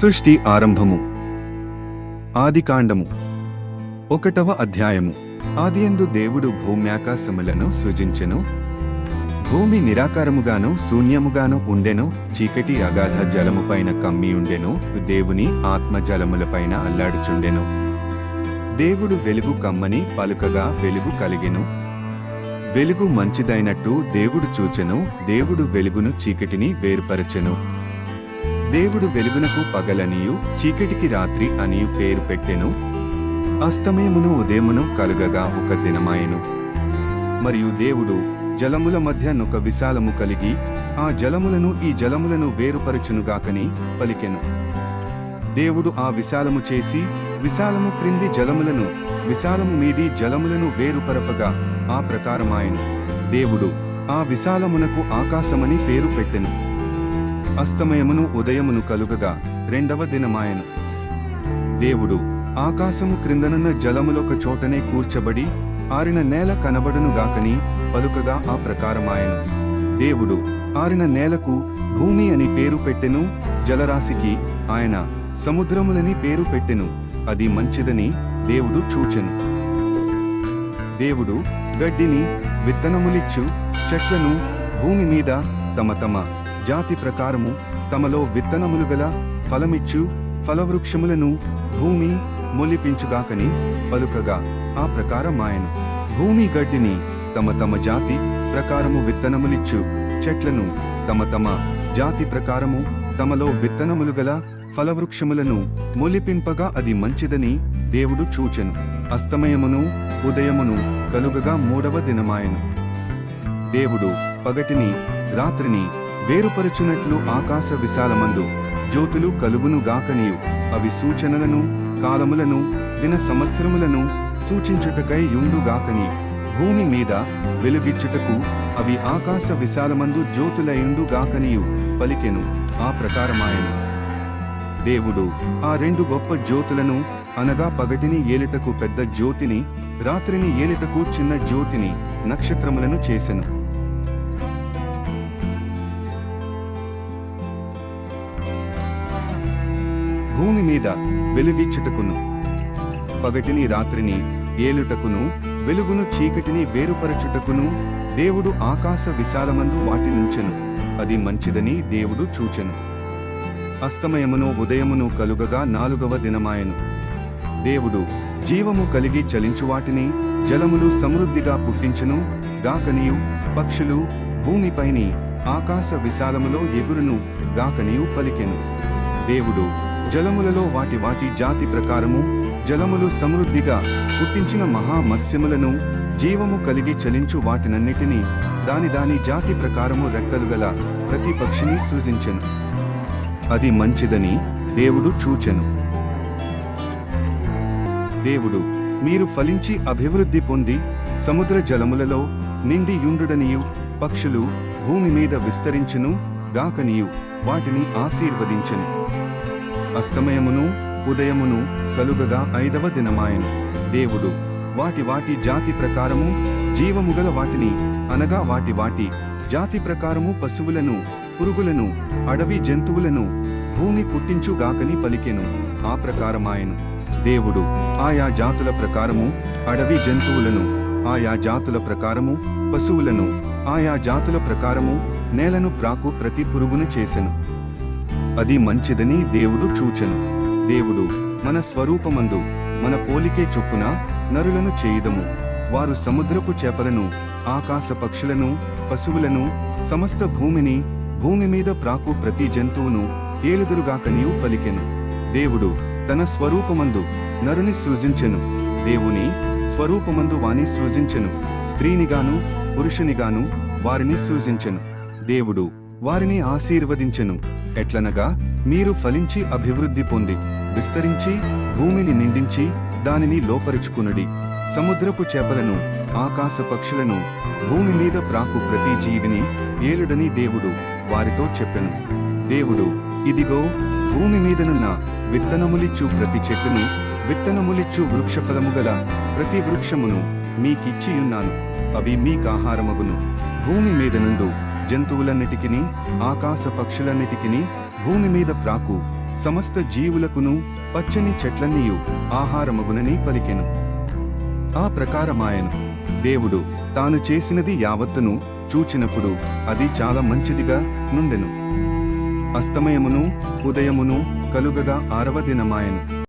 సృష్టి ఆరంభము. ఆదికాండము ఒకటవ అధ్యాయము. ఆదియందు దేవుడు భూమ్యాకాశములను సృజించెను. భూమి నిరాకారముగాను శూన్యముగాను ఉండెను. చీకటి అగాధ జలముపైన కమ్మి ఉండెను. దేవుని ఆత్మ జలములపైన అల్లాడుచుండెను. దేవుడు వెలుగు కమ్మని పలుకగా వెలుగు కలిగెను. వెలుగు మంచిదైనట్టు దేవుడు చూచెను. దేవుడు వెలుగును చీకటిని వేరుపరచెను. దేవుడు వెలుగునకు పగలనియు చీకటికి రాత్రి అనియు పేరు పెట్టెను. అస్తమయమును ఉదయమును కలుగగా ఒక దినమాయెను. మరియు దేవుడు జలముల మధ్య నొక విశాలము కలిగి ఆ జలములను ఈ జలములను వేరుపరచునుగాకని పలికెను. దేవుడు ఆ విశాలము చేసి విశాలము క్రింది జలములను విశాలము మీది జలములను వేరుపరపగా ఆ ప్రకారమాయను. దేవుడు ఆ విశాలమునకు ఆకాశమని పేరు పెట్టెను. అస్తమయమును ఉదయమును కలుగగా రెండవ దినమాయను. దేవుడు ఆకాశము క్రిందనున్న జలములొక చోటనే కూర్చబడి ఆరిన నేల కనబడును గాకని పలుకగా ఆ ప్రకారమాయను. దేవుడు ఆరిన నేలకు భూమి అని పేరు పెట్టెను జలరాశికి ఆయన సముద్రములని పేరు పెట్టెను అది మంచిదని దేవుడు చూచెను. దేవుడు గడ్డిని విత్తనములిచ్చు చెట్లను భూమి మీద తమ తమ జాతి ప్రకారము తమలో విత్తనములు గల ఫలమిచ్చు ఫలవృక్షములను భూమి మొలిపించుగాకని పలుకగా. ఆ ప్రకారమాయను భూమి గడ్డిని తమ తమ జాతి ప్రకారము విత్తనములిచ్చు చెట్లను తమ తమ జాతి ప్రకారము తమలో విత్తనములు గల ఫలవృక్షములను మొలిపింపగా అది మంచిదని దేవుడు చూచెను. అస్తమయమును ఉదయమును కలుగగా మూడవ దినమాయను. దేవుడు పగటిని రాత్రిని వేరుపరచునట్లు ఆకాశ విశాలమందు జ్యోతులు కలుగును గాకనియు. అవి సూచనలను కాలములను దిన సంవత్సరములను సూచించుటకై యుండుగాకని భూమి మీద వెలుగిచ్చుటకు అవి ఆకాశ విశాలమందు జ్యోతులయుండుగాకనియు పలికెను ఆ ప్రకారమాయను. దేవుడు ఆ రెండు గొప్ప జ్యోతులను అనగా పగటిని ఏలిటకు పెద్ద జ్యోతిని రాత్రిని ఏలిటకు చిన్న జ్యోతిని నక్షత్రములను చేసెను. భూమి మీద వెలుగిచ్చుటకును పగటిని రాత్రిని ఏలుటకును వెలుగును చీకటిని వేరుపరచుటకును దేవుడు ఆకాశ విశాలమందు వాటినుంచెను. అది మంచిదని దేవుడు చూచెను. అస్తమయమును ఉదయమును కలుగగా నాలుగవ దినమాయను. దేవుడు జీవము కలిగి చలించు వాటిని జలములు సమృద్ధిగా పుట్టించును. గాకనియు పక్షులు భూమిపైని ఆకాశ విశాలములో ఎగురును గాకనియు పలికెను. దేవుడు జలములలో వాటి వాటి జాతి ప్రకారము జలములు సమృద్ధిగా పుట్టించిన మహా మత్స్యములను జీవము కలిగి చలించు వాటినన్నిటినీ దాని దాని జాతి ప్రకారము రెక్కలు గల ప్రతి పక్షిని సూచించెను అది మంచిదని దేవుడు చూచెను. దేవుడు మీరు ఫలించి అభివృద్ధి పొంది సముద్ర జలములలో నిండి యుండుడనియు పక్షులు భూమి మీద విస్తరించును గాకనియు వాటిని ఆశీర్వదించెను. అస్తమయమును ఉదయమును కలుగగా ఐదవ దినమాయను. దేవుడు వాటి వాటి జాతి ప్రకారము జీవముగల వాటిని అనగా వాటి వాటి జాతి ప్రకారము పశువులను పురుగులను అడవి జంతువులను భూమి పుట్టించుగాకని పలికెను. ఆ ప్రకారమాయను. దేవుడు ఆయా జాతుల ప్రకారము అడవి జంతువులను ఆయా జాతుల ప్రకారము పశువులను ఆయా జాతుల ప్రకారము నేలను ప్రాకు ప్రతి పురుగును చేసెను. అది మంచిదని దేవుడు చూచెను. దేవుడు మన స్వరూపమందు మన పోలికే చొప్పున నరులను చేయుదము. వారు సముద్రపు చేపలను ఆకాశ పక్షులను పశువులను సమస్త భూమిని భూమి మీద ప్రాకు ప్రతి జంతువును ఏలుదురుగాకనియు పలికెను. దేవుడు తన స్వరూపమందు నరుని సృజించెను. దేవుని స్వరూపమందు వాని సృజించెను. స్త్రీనిగాను పురుషునిగాను వారిని సృజించెను. దేవుడు వారిని ఆశీర్వదించెను. ఎట్లనగా మీరు ఫలించి అభివృద్ధి పొంది విస్తరించి భూమిని నిండించి దానిని లోపరుచుకునుడి. సముద్రపు చేపలను ఆకాశ పక్షులను భూమి మీద ప్రాకు ప్రతి జీవిని ఏలుడని దేవుడు వారితో చెప్పెను. దేవుడు ఇదిగో భూమి మీదనున్న విత్తనములిచ్చు ప్రతి చెట్టును విత్తనములిచ్చు వృక్షఫలము గల ప్రతి వృక్షమును మీకిచ్చియున్నాను. అవి మీకాహారమగును. భూమి మీద నుండు జంతువులన్నిటికిని ఆకాశ పక్షులన్నిటికిని భూమి మీద ప్రాకు సమస్త జీవులకును పచ్చని చెట్లన్నీయు ఆహారమగునని పలికెను. ఆ ప్రకారమాయను. దేవుడు తాను చేసినది యావత్తును చూచినప్పుడు అది చాలా మంచిదిగా నుండెను. అస్తమయమును ఉదయమును కలుగగా ఆరవ దినమాయను.